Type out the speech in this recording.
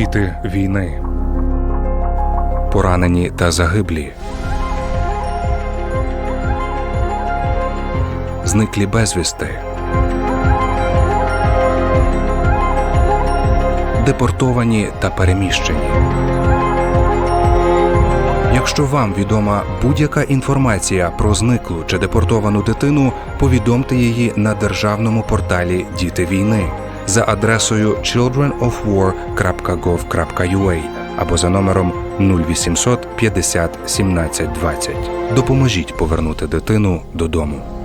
Діти війни, поранені та загиблі, зниклі безвісти, депортовані та переміщені. Якщо вам відома будь-яка інформація про зниклу чи депортовану дитину, повідомте її на державному порталі Діти війни за адресою childrenofwar.gov.ua або за номером 0800 50 17 20. Допоможіть повернути дитину додому.